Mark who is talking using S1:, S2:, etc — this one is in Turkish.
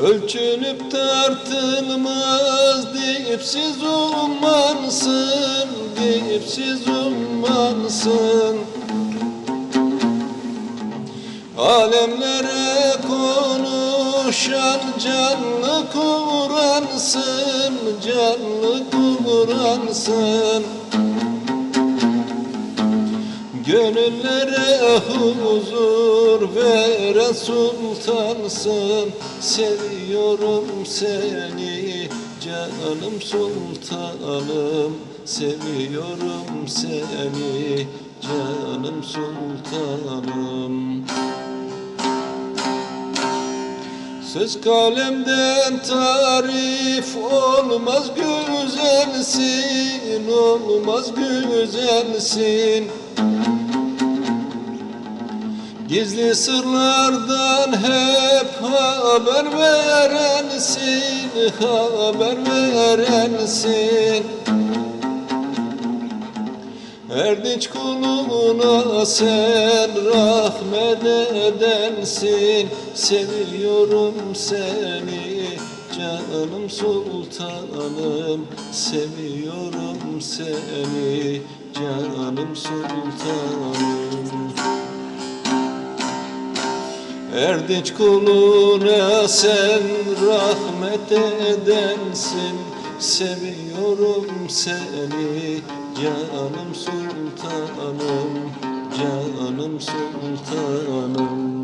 S1: Ölçülüp tartılmaz dipsiz ummansın Dipsiz ummansın. Alemlere konuşan canlı Kur'ansın Canlı Kur'ansın Gönüllere huzur veren sultansın. Seviyorum seni canım sultanım. Seviyorum seni canım sultanım. Söz kalemden tarif olmaz güzelsin Olmaz güzelsin Gizli sırlardan hep haber verensin Haber verensin. Erdinç kuluna sen rahmet edensin. Seviyorum seni canım sultanım. Seviyorum seni canım sultanım Erdinç kuluna sen rahmet edensin. Seviyorum seni canım sultanım Canım sultanım